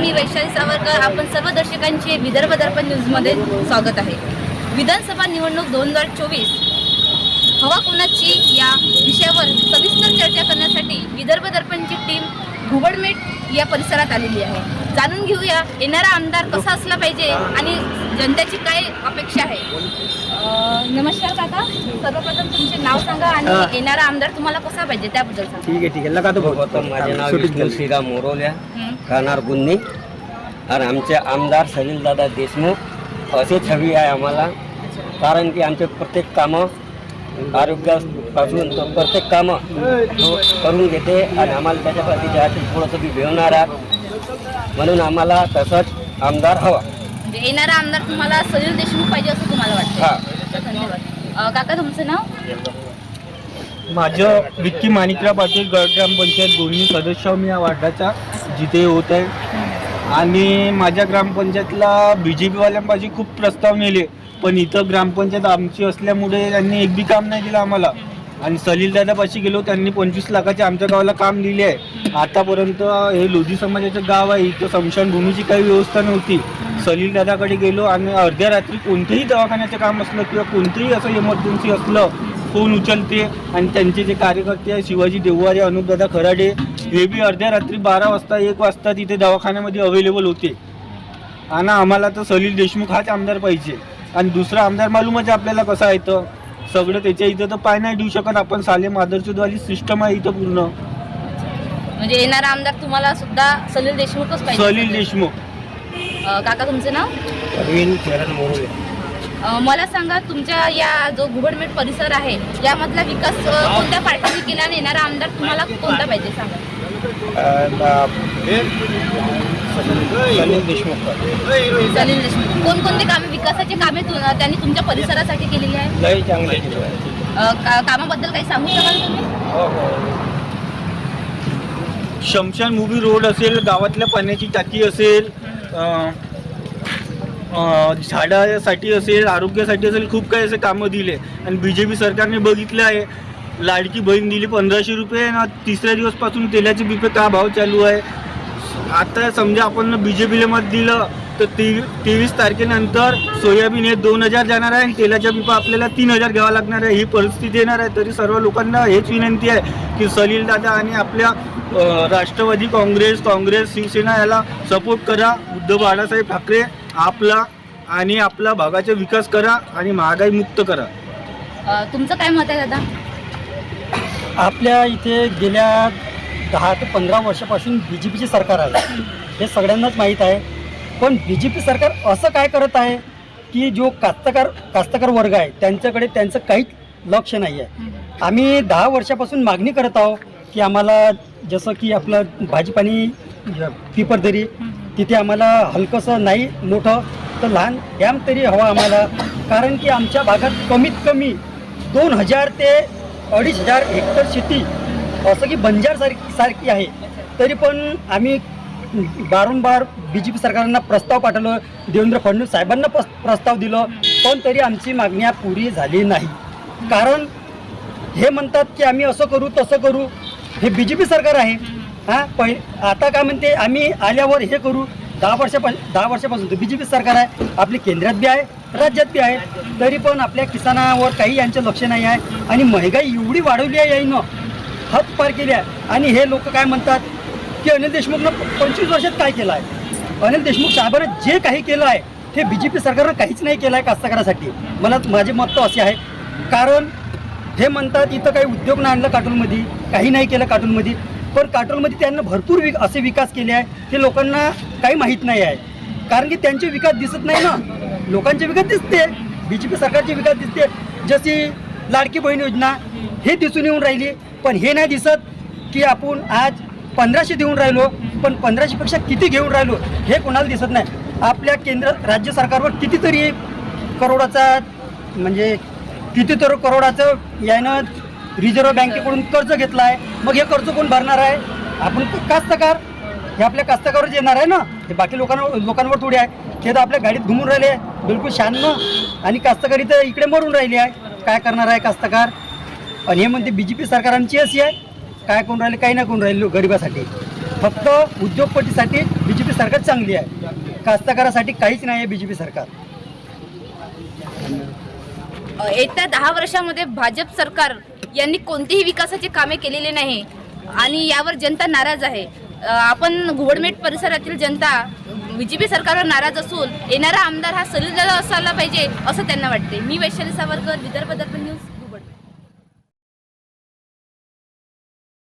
मी वैशाली सावरकर. आपण सर्व दर्शकांचे विदर्भ दर्पण न्यूजमध्ये स्वागत आहे. विधानसभा निवडणूक दोन हजार चोवीस हवा कोणाची या विषयावर सविस्तर चर्चा करण्यासाठी विदर्भ दर्पणची टीम घुबडमेट या परिसरात आलेली आहे. जाणून घेऊया येणारा आमदार कसा असला पाहिजे आणि जनतेची काय अपेक्षा आहे? नमस्कार. सर्वप्रथम तुमचे नाव सांगा हा. आणि येणारा आमदार तुम्हाला कसा पाहिजे त्याबद्दल सांगा. ठीक आहे ठीक आहे. लगा तो गौतम माझे नाव विष्णू श्रीराम मोरोल्या हं. राहणार गुन्नी आणि आमचे आमदार सलीलदादा देशमुख असेच हवी आहे आम्हाला. कारण की आमचे प्रत्येक कामं आरोग्यापासून तो प्रत्येक कामं तो करून घेते आणि आम्हाला त्याच्यासाठी त्यासाठी थोडंसं बी भेवणार आहे. म्हणून आम्हाला तसंच आमदार हवा. म्हणजे येणारा आमदार तुम्हाला सलील देशमुख पाहिजे असं तुम्हाला हा. वाटतं धन्यवाद. अं, काका तुमचं नाव? माझं विक्की माणिकराव पाटील गड ग्रामपंचायत दोन्ही सदस्य मी या वार्डाचा. जिथे होत आहे. आणि माझ्या ग्रामपंचायतला बी जे पीवाल्यांपाशी खूप प्रस्ताव नेले पण इथं ग्रामपंचायत आमची असल्यामुळे त्यांनी एक बी काम नाही दिलं आम्हाला. आणि सलील दादापाशी गेलो त्यांनी पंचवीस लाखाचे आमच्या गावाला काम दिले आहे. आतापर्यंत हे लोधी समाजाचं गाव आहे. इथं स्मशानभूमीची काही व्यवस्था नव्हती. सलील दादाकडे गेलो. आणि अर्ध्या रात्री कोणतेही दवाखान्याचं काम असलं किंवा कोणतेही असं इमर्जन्सी असलं फोन उचलते. आणि त्यांचे जे कार्यकर्ते आहे शिवाजी देववारे अनुपदादा खराडे हे बी अर्ध्या रात्री बारा वाजता एक वाजता तिथे दवाखान्यामध्ये अवेलेबल होते. आणि आम्हाला तर सलील देशमुख हाच आमदार पाहिजे. आणि दुसरा आमदार मालूमच आहे आपल्याला कसा आहे तर सगळं त्याच्या इथं तर पाय नाही देऊ शकत आपण. साले मादरचोदवाली सिस्टम आहे इथं पूर्ण. म्हणजे येणारा आमदार तुम्हाला सुद्धा सलील देशमुखच पाहिजे. सलील देशमुख. काका तुमचं नाव? मला सांगा तुमच्या या जो घुबडमेट परिसर आहे यामधला विकास कोणत्या पार्टीने केला आणि येणारा आमदार तुम्हाला कोणता पाहिजे सांगा? सलील देशमुख. सलील देशमुख. कोणकोणते कामे विकासाचे कामे त्यांनी तुमच्या परिसरासाठी केलेली आहे लय चांगले कामाबद्दल काही सांगू शकाल तुम्ही? शमशान मूवी रोड असेल गावातल्या पाण्याची टाकी असेल झाडासाठी असेल आरोग्यासाठी असेल खूप काही असे कामं दिले. आणि बी जे पी सरकारने बघितलं आहे. लाडकी बहीण दिली पंधराशे रुपये आणि तिसऱ्या दिवसपासून तेलाचे बिपे का भाव चालू आहे? आता समजा आपण बी जे पीला मत दिलं तर ते तेवीस तारखेनंतर सोयाबीन हे दोन हजार जाणार आहे आणि तेलाच्या पिपा आपल्याला तीन हजार घ्यावा लागणार आहे. ही परिस्थिती येणार आहे. तरी सर्व लोकांना हेच विनंती आहे की सलील दादा आणि आपल्या राष्ट्रवादी काँग्रेस काँग्रेस शिवसेना याला सपोर्ट करा. उद्धव बाळासाहेब ठाकरे आपला आणि आपला भागाचा विकास करा आणि महागाई मुक्त करा. अं, तुमचं काय मत आहे दादा? आपल्या इथे गेल्या दहा ते पंधरा वर्षापासून बी जे पीचे सरकार आहे. हे सगळ्यांनाच माहीत आहे. पण बी जे पी सरकार असं काय करत आहे की जो कास्तकार कास्तकार वर्ग आहे त्यांच्याकडे त्यांचं काहीच लक्ष नाही आहे आम्ही दहा वर्षापासून मागणी करत आहोत की आम्हाला जसं की आपलं भाजीपाणी पिपरदरी तिथे आम्हाला हलकंसं नाही मोठं तर लहान डॅम तरी हवा आम्हाला. कारण की आमच्या भागात कमीत कमी दोन हजार ते अडीच हजार हेक्टर शेती असं की बंजार सारखी सारखी आहे. तरी पण आम्ही वारंवार बी जे पी सरकारांना प्रस्ताव पाठवलं देवेंद्र फडणवीस साहेबांना प्रस्ताव दिलं पण तरी आमची मागण्या पुरी झाली नाही. कारण हे म्हणतात की आम्ही असं करू तसं करू हे बी जे पी सरकार आहे. हां पहि आता काय म्हणते आम्ही आल्यावर हे करू दहा वर्षापा दहा वर्षापासून बी जे पी सरकार आहे आपली केंद्रात बी आहे राज्यात बी आहे तरी पण आपल्या किसानावर काही यांचं लक्ष नाही आहे. आणि महागाई एवढी वाढवली आहे याईनं हद पार केली आहे. आणि हे लोक काय म्हणतात की अनिल देशमुखनं पंचवीस वर्षात काय केलं आहे? अनिल देशमुख साहेबांना जे काही केलं आहे ते बी जे पी सरकारनं काहीच नाही केलं आहे कास्तकारासाठी. मला माझे मत तर असे आहे. कारण हे म्हणतात इथं काही उद्योग नाही आणलं कार्टूनमध्ये काही नाही केलं कार्टूनमध्ये पण कार्टूनमध्ये त्यांना भरपूर विक असे विकास केले आहे ते लोकांना काही माहीत नाही आहे. कारण की त्यांचे विकास दिसत नाही ना. लोकांचे विकास दिसते. बी जे पी सरकारचे विकास दिसते. जशी लाडकी बहीण योजना हे दिसून येऊन राहिली. पण हे नाही दिसत की आपण आज पंधराशे देऊन राहिलो पण पंधराशेपेक्षा किती घेऊन राहिलो हे कोणाला दिसत नाही. आपल्या केंद्र राज्य सरकारवर कितीतरी करोडाचा म्हणजे कितीतरी करोडाचं यानं रिझर्व्ह बँकेकडून कर्ज घेतलं आहे मग हे कर्ज कोण भरणार आहे? आपण कास्तकार. हे आपल्या कास्तकावर येणार आहे ना? हे बाकी लोकांवर लोकांवर थोडी आहे. ते तर आपल्या गाडीत घुमून राहिले. आहे बिलकुल शाननं आणि कास्तकारी तर इकडे मरून राहिली आहे. काय करणार आहे कास्तकार? आणि हे म्हणते बी जे पी सरकारांची अशी आहे. काय करून राहिले? काही नाही करून राहिले गरिबासाठी. फक्त उद्योगपतीसाठी बी जे पी सरकार चांगली आहे. कास्तकारासाठी काहीच नाही आहे बी जे पी सरकार. येत्या दहा वर्षामध्ये भाजप सरकार यांनी कोणतीही विकासाची कामे केलेली नाही आणि यावर जनता नाराज आहे. आपण घुवडमेट परिसरातील जनता बीजेपी सरकारवर नाराज असून येणारा आमदार हा सलील असायला पाहिजे असं त्यांना वाटते. मी वैशाली सावरकर विदर्भ दर्पण न्यूज.